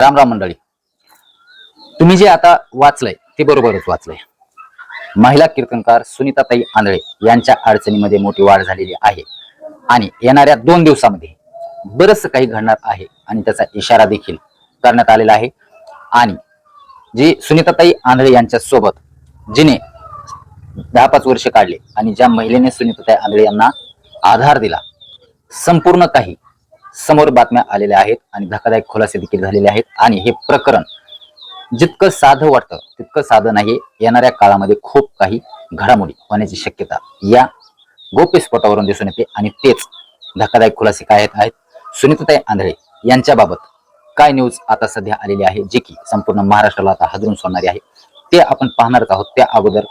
राम राम मंडळी. तुम्ही जे आता वाचलंय ते बरोबरच वाचलंय. महिला कीर्तनकार सुनीताताई आंधळे यांच्या अडचणीमध्ये मोठी वाढ झालेली आहे. आणि येणाऱ्या दोन दिवसामध्ये बरंच काही घडणार आहे आणि त्याचा इशारा देखील करण्यात आलेला आहे. आणि जी सुनीताताई आंधळे यांच्या सोबत जिने दहा पाच वर्ष काढले आणि ज्या महिलेने सुनीताताई आंधळे यांना आधार दिला संपूर्ण काही समोर बातम्या आलेल्या आहेत आणि धक्कादायक खुलासे देखील झालेले आहेत. आणि हे प्रकरण जितकं साधं वाटतं तितकं साधं नाही. येणाऱ्या काळामध्ये खूप काही घडामोडी होण्याची शक्यता या गोप्यस्फोटावरून दिसून येते. आणि तेच धक्कादायक खुलासे काय आहेत? आहेत सुनीताताई आंधळे यांच्याबाबत काय न्यूज आता सध्या आलेली आहे जे की संपूर्ण महाराष्ट्राला आता हादरून सोडणारी आहे. ते आपण पाहणारच आहोत. त्या अगोदर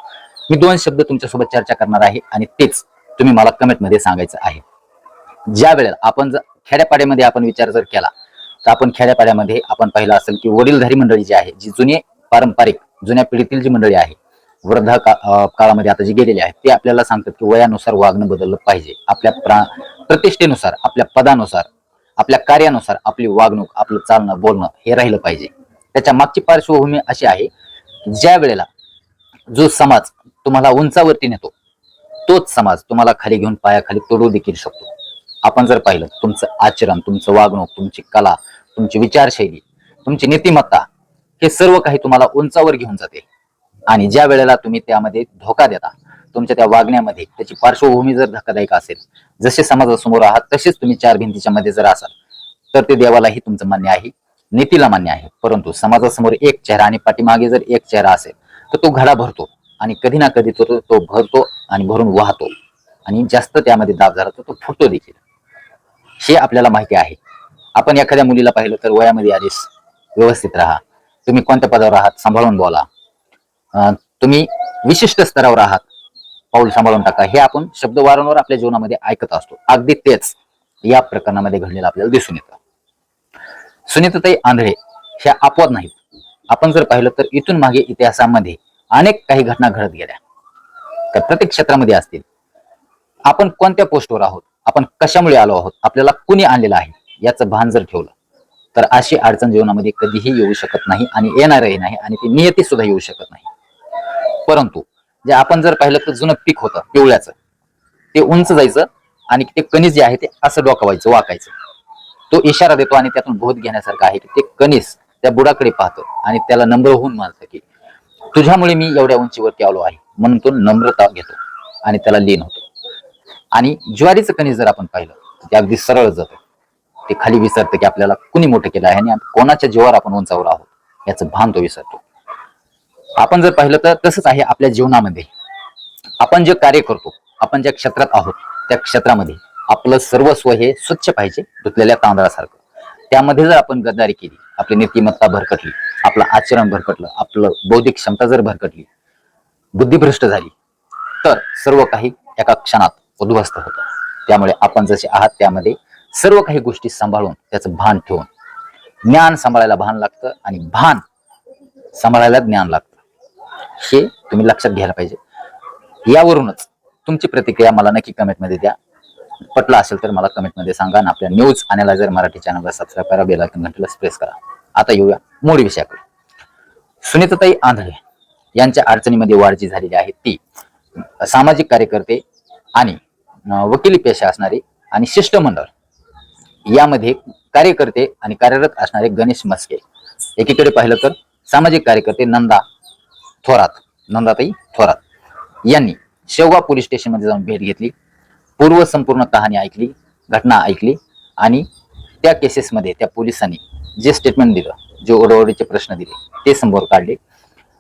मी दोन शब्द तुमच्यासोबत चर्चा करणार आहे आणि तेच तुम्ही मला कमेंटमध्ये सांगायचं आहे. ज्या वेळेला आपण जर खेड्यापाड्यामध्ये आपण विचार जर केला तर आपण खेड्यापाड्यामध्ये आपण पाहिलं असेल की वडीलधारी मंडळी जी आहे जी जुने पारंपरिक जुन्या पिढीतील जी मंडळी आहे वृद्ध काळामध्ये आता जी गेलेली आहे ते आपल्याला सांगतात की वयानुसार वागणं बदललं पाहिजे. आपल्या प्रा प्रतिष्ठेनुसार आपल्या पदानुसार आपल्या कार्यानुसार आपली वागणूक आपलं चालणं बोलणं हे राहिलं पाहिजे. त्याच्या मागची पार्श्वभूमी अशी आहे ज्या वेळेला जो समाज तुम्हाला उंचावरती नेतो तोच समाज तुम्हाला खाली घेऊन पायाखाली तोडू देखील शकतो. आपण जर पाहिलं तुमचं आचरण तुमचं वागणूक तुमची कला तुमची विचारशैली तुमची नीतिमत्ता हे सर्व काही तुम्हाला उंचावर घेऊन जाते. आणि ज्या वेळेला तुम्ही त्यामध्ये धोका देता तुमच्या त्या वागण्यामध्ये त्याची पार्श्वभूमी जर धक्कादायक असेल जसे समाजासमोर आहात तसेच तुम्ही चार भिंतीच्या मध्ये जर असाल तर ते देवालाही तुमचं मान्य आहे नीतीला मान्य आहे. परंतु समाजासमोर एक चेहरा आणि पाठीमागे जर एक चेहरा असेल तर तो घडा भरतो आणि कधी ना कधी तो तो भरतो आणि भरून वाहतो. आणि जास्त त्यामध्ये दाब झाला तर तो फुटतो देखील. हे आपल्याला माहिती आहे. आपण एखाद्या मुलीला पाहिलं तर वयामध्ये आलीस. व्यवस्थित राहा. तुम्ही कोणत्या पदावर आहात सांभाळून बोला. अं, तुम्ही विशिष्ट स्तरावर आहात. पाऊल सांभाळून टाका. हे आपण शब्द वारंवार आपल्या जीवनामध्ये ऐकत असतो. अगदी तेच या प्रकरणामध्ये घडलेलं आपल्याला दिसून येतं. सुनीताताई आंधळे ह्या अपवाद नाहीत. आपण जर पाहिलं तर इथून मागे इतिहासामध्ये अनेक काही घटना घडत गेल्या. तर प्रत्येक क्षेत्रामध्ये असतील. आपण कोणत्या पोस्टवर आहोत? आपण कशामुळे आलो आहोत? आपल्याला कुणी आणलेलं आहे? याचं भान जर ठेवलं तर अशी अडचण जीवनामध्ये कधीही येऊ शकत नाही आणि येणारही नाही आणि ती नियती सुद्धा येऊ शकत नाही. परंतु जे आपण जर पाहिलं तर जुनं पीक होतं पिवळ्याचं. ते उंच जायचं आणि ते कणीस जे आहे ते असं डोकावायचं वाकायचं. तो इशारा देतो आणि त्यातून बोध घेण्यासारखं आहे की ते कणीस त्या बुडाकडे पाहतं आणि त्याला नम्र होऊन म्हणतं की तुझ्यामुळे मी एवढ्या उंचीवरती आलो आहे. म्हणून तो नम्रता घेतो आणि त्याला लीन होतो. आणि ज्वारीचं कणीस जर आपण पाहिलं तर ते अगदी सरळ जातं. ते खाली विसरतं की आपल्याला कुणी मोठं केलं आहे आणि कोणाच्या जीवावर आपण उंचावर आहोत याचं भान तो विसरतो. आपण जर पाहिलं तर तसंच आहे आपल्या जीवनामध्ये. आपण जे कार्य करतो आपण ज्या क्षेत्रात आहोत त्या क्षेत्रामध्ये आपलं सर्वस्व हे स्वच्छ पाहिजे धुतलेल्या तांदळासारखं. त्यामध्ये जर आपण गद्दारी केली आपली नीतिमत्ता भरकटली आपलं आचरण भरकटलं आपलं बौद्धिक क्षमता जर भरकटली बुद्धिभ्रष्ट झाली तर सर्व काही एका क्षणात उद्ध्वस्त होतं. त्यामुळे आपण जसे आहात त्यामध्ये सर्व काही गोष्टी सांभाळून त्याचं भान ठेवून ज्ञान सांभाळायला भान लागतं आणि भान सांभाळायला ज्ञान लागतं. हे तुम्ही लक्षात घ्यायला पाहिजे. यावरूनच तुमची प्रतिक्रिया मला नक्की कमेंटमध्ये द्या. पटला असेल तर मला कमेंटमध्ये सांगा आणि आपल्या न्यूज अनालायझर मराठी चॅनलला सबस्क्राईब करा बेल आयकॉन घंटेला प्रेस करा. आता येऊया मूळ विषयाकडे. सुनीताताई आंधळे यांच्या अडचणीमध्ये वाढ जी झालेली आहे ती सामाजिक कार्यकर्ते आणि वकिली पेशा असणारे आणि शिष्टमंडळ. यामध्ये कार्यकर्ते आणि कार्यरत असणारे गणेश मस्के एकीकडे पाहिलं तर सामाजिक कार्यकर्ते नंदा थोरात नंदाताई थोरात यांनी शेवगा पोलीस स्टेशनमध्ये जाऊन भेट घेतली. पूर्व संपूर्ण कहाणी ऐकली घटना ऐकली आणि त्या केसेसमध्ये त्या पोलिसांनी जे स्टेटमेंट दिलं जे ओढवडीचे प्रश्न दिले ते समोर काढले.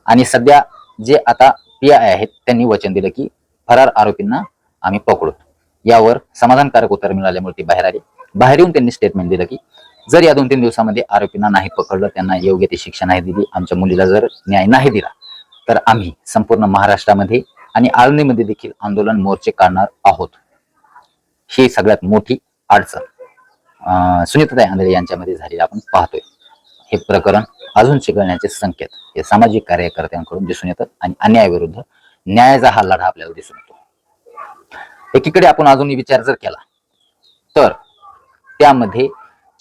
आणि सध्या जे आता पी आय आहेत त्यांनी वचन दिलं की फरार आरोपींना आम्ही पकडू. यावर समाधानकारक उत्तर मिळाल्यामुळे ते बाहेर आले. बाहेर येऊन त्यांनी स्टेटमेंट दिलं की जर या दोन तीन दिवसामध्ये आरोपींना नाही पकडलं त्यांना योग्य ती शिक्षा नाही दिली आमच्या मुलीला जर न्याय नाही दिला तर आम्ही संपूर्ण महाराष्ट्रामध्ये आणि आळंदीमध्ये देखील आंदोलन मोर्चे काढणार आहोत. ही सगळ्यात मोठी अडचण. अं, सुनीताताई आंधळे यांच्यामध्ये झालेली आपण पाहतोय. हे प्रकरण अजून चिघळण्याचे संकेत. हे सामाजिक कार्यकर्त्यांकडून दिसून येतात आणि अन्यायाविरुद्ध न्यायाचा हा लढा आपल्याला दिसून येतो. एकीकडे आपण अजून विचार जर केला तर त्यामध्ये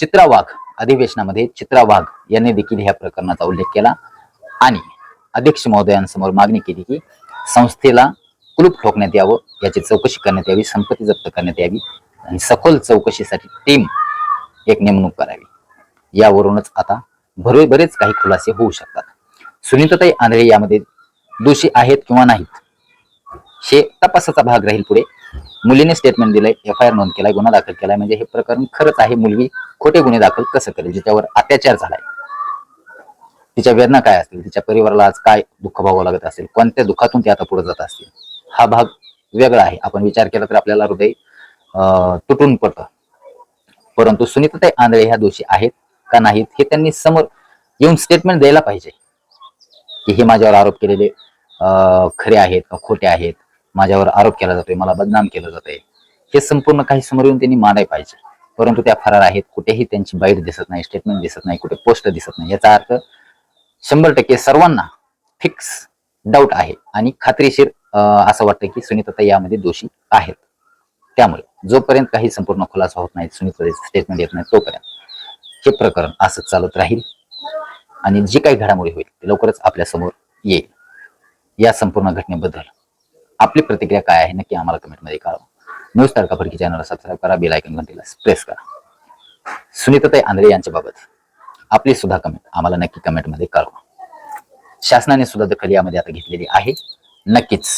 चित्रा वाघ अधिवेशनामध्ये चित्रा वाघ यांनी देखील ह्या प्रकरणाचा उल्लेख केला आणि अध्यक्ष महोदयांसमोर मागणी केली की संस्थेला कुलूप ठोकण्यात यावं याची चौकशी करण्यात यावी संपत्ती जप्त करण्यात यावी आणि सखोल चौकशीसाठी टीम एक नेमणूक करावी. यावरूनच आता भरे बरेच काही खुलासे होऊ शकतात. सुनीताताई आंधळे यामध्ये दोषी आहेत किंवा नाहीत हे तपासाचा भाग राहील पुढे. मुलीने स्टेटमेंट दिलंय एफ आय आर नोंद केलाय गुन्हा दाखल केलाय. म्हणजे हे प्रकरण खरंच आहे मुलगी खोटे गुन्हे दाखल कसं करेल जिच्यावर अत्याचार झालाय? तिच्या वेदना काय असतील? तिच्या परिवाराला आज काय दुःख भोगावं लागत असेल? कोणत्या दुःखातून ते आता पुढे जात असतील? हा भाग वेगळा आहे. आपण विचार केला तर आपल्याला हृदय अं, तुटून पडतं. परंतु सुनीताताई आंधळे ह्या दोषी आहेत का नाहीत हे त्यांनी समोर येऊन स्टेटमेंट द्यायला पाहिजे. की हे माझ्यावर आरोप केलेले अं, खरे आहेत का खोटे आहेत? माझ्यावर आरोप केला जातोय मला बदनाम केलं जातंय. हे संपूर्ण काही समोर येऊन त्यांनी मांडाय पाहिजे. परंतु त्या फरार आहेत कुठेही त्यांची बाईट दिसत नाही स्टेटमेंट दिसत नाही कुठे पोस्ट दिसत नाही. याचा अर्थ शंभर टक्के सर्वांना फिक्स डाऊट आहे आणि खात्रीशीर असं वाटतं की सुनीता यामध्ये दोषी आहेत. त्यामुळे जोपर्यंत काही संपूर्ण खुलासा होत नाही सुनीता स्टेटमेंट येत नाही तोपर्यंत हे प्रकरण असंच चालत राहील. आणि जी काही घडामोडी होईल ते लवकरच आपल्यासमोर येईल. या संपूर्ण घटनेबद्दल आपली प्रतिक्रिया काय आहे नक्की आम्हाला कमेंटमध्ये कळवा. न्यूज तारका फडकी चॅनलला सबस्क्राईब करा बेल आयकन घंटीला प्रेस करा. सुनीताताई आंधळे यांच्याबाबत आपली सुद्धा कमेंट आम्हाला नक्की कमेंटमध्ये कळवा. शासनाने सुद्धा दखल यामध्ये आता घेतलेली आहे. नक्कीच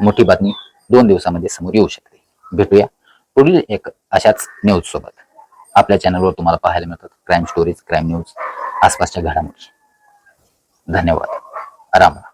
मोठी बातमी दोन दिवसामध्ये समोर येऊ शकते. भेटूया पुढील एक अशाच न्यूज सोबत. आपल्या चॅनलवर तुम्हाला पाहायला मिळतात क्राईम स्टोरीज क्राईम न्यूज आसपासच्या घडामोडी. धन्यवाद. राम राम